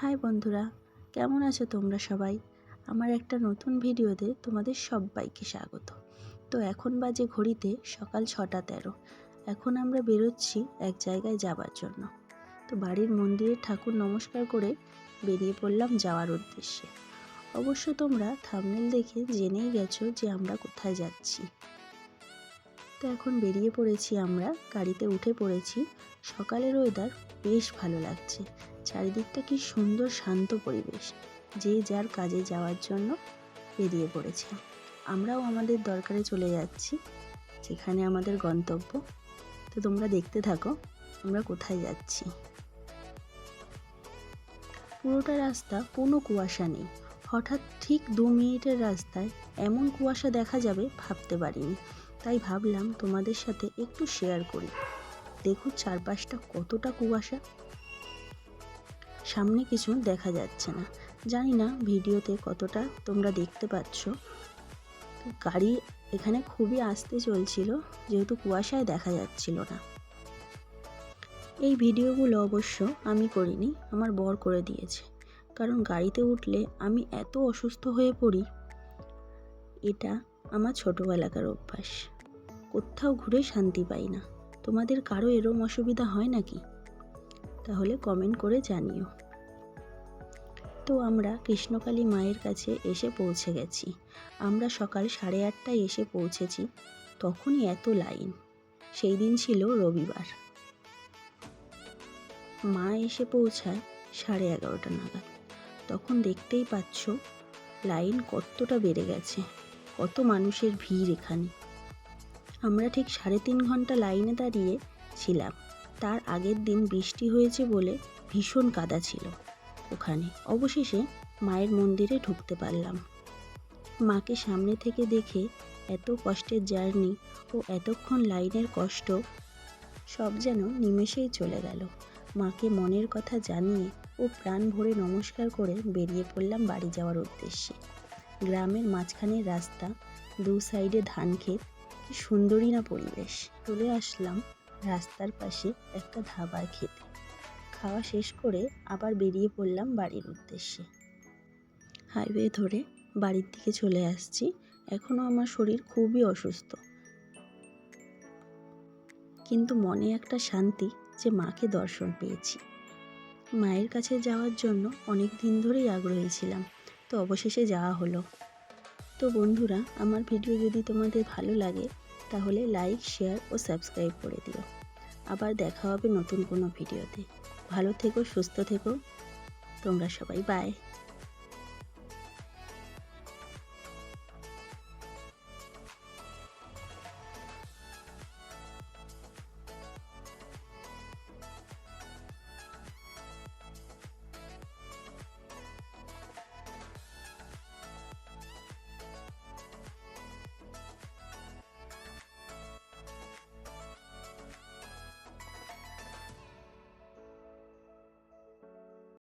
High বন্ধুরা, কেমন আছো তোমরা সবাই? আমার একটা নতুন ভিডিওতে তোমাদের সবাইকে স্বাগত। তো এখন বাজে ঘড়িতে সকাল ছটা তেরো। এখন আমরা বেরোচ্ছি এক জায়গায় যাবার জন্য। তো বাড়ির মন্দিরে ঠাকুর নমস্কার করে বেরিয়ে পড়লাম যাওয়ার উদ্দেশ্যে। অবশ্য তোমরা থামনেল দেখে জেনেই গেছো যে আমরা কোথায় যাচ্ছি। তো এখন বেরিয়ে পড়েছি আমরা, গাড়িতে উঠে পড়েছি। সকালের ওয়েদার বেশ ভালো লাগছে। চারিদিকটা কি সুন্দর শান্ত পরিবেশ, যে যার কাজে যাওয়ার জন্য বেরিয়ে পড়েছে। আমরাও আমাদের দরকারে চলে যাচ্ছি, যেখানে আমাদের গন্তব্য। তো তোমরা দেখতে থাকো, আমরা কোথায় যাচ্ছি। পুরোটা রাস্তা কোনো কুয়াশা নেই। হঠাৎ ঠিক দু মিনিটের রাস্তায় এমন কুয়াশা দেখা যাবে ভাবতে পারিনি। তাই ভাবলাম তোমাদের সাথে একটু শেয়ার করি। দেখো চারপাশটা কতটা কুয়াশা। সামনে কিছু দেখা যাচ্ছে না। জানি না ভিডিওতে কতটা তোমরা দেখতে পাচ্ছ। গাড়ি এখানে খুবই আস্তে চলছিল, যেহেতু কুয়াশায় দেখা যাচ্ছিল না। এই ভিডিওগুলো অবশ্য আমি করিনি, আমার বর করে দিয়েছে। কারণ গাড়িতে উঠলে আমি এত অসুস্থ হয়ে পড়ি, এটা আমার ছোটোবেলাকার অভ্যাস। কোথাও ঘুরে শান্তি পাই না। তোমাদের কারও এরম অসুবিধা হয় নাকি? তাহলে কমেন্ট করে জানিও। তো আমরা কৃষ্ণকালী মায়ের কাছে এসে পৌঁছে গেছি। আমরা সকাল সাড়ে আটটায় এসে পৌঁছেছি, তখনই এত লাইন। সেই দিন ছিল রবিবার। মা এসে পৌঁছায় সাড়ে এগারোটা নাগাদ। তখন দেখতেই পাচ্ছ, লাইন কতটা বেড়ে গেছে। কত মানুষের ভিড় এখানে। আমরা ঠিক সাড়ে তিন ঘণ্টা লাইনে দাঁড়িয়ে ছিলাম। তার আগের দিন বৃষ্টি হয়েছে বলে ভীষণ কাদা ছিল। ওখানে অবশেষে মায়ের মন্দিরে ঢুকতে পারলাম। মাকে সামনে থেকে দেখে এত কষ্টের জার্নি ও এতক্ষণ লাইনের কষ্ট, সব যেন নিমেষেই চলে গেল। মাকে মনের কথা জানিয়ে ও প্রাণ ভরে নমস্কার করে বেরিয়ে পড়লাম বাড়ি যাওয়ার উদ্দেশ্যে। গ্রামের মাঝখানের রাস্তা, দু সাইডে ধান ক্ষেত কি সুন্দরী না পরিবেশ। চলে আসলাম রাস্তার পাশে একটা ধাবার খেতে খাওয়া শেষ করে আবার বেরিয়ে পড়লাম বাড়ির উদ্দেশ্যে। হাইওয়ে ধরে বাড়ির দিকে চলে আসছি। এখনও আমার শরীর খুবই অসুস্থ। কিন্তু মনে একটা শান্তি যে মাকে দর্শন পেয়েছি। মায়ের কাছে যাওয়ার জন্য অনেক দিন ধরেই আগ্রহী ছিলাম, তো অবশেষে যাওয়া হলো। তো বন্ধুরা, আমার ভিডিও যদি তোমাদের ভালো লাগে তাহলে লাইক শেয়ার ও সাবস্ক্রাইব করে দিও। আবার দেখা হবে নতুন কোনো ভিডিওতে। ভালো থেকো, সুস্থ থেকো। তোমরা সবাই বাই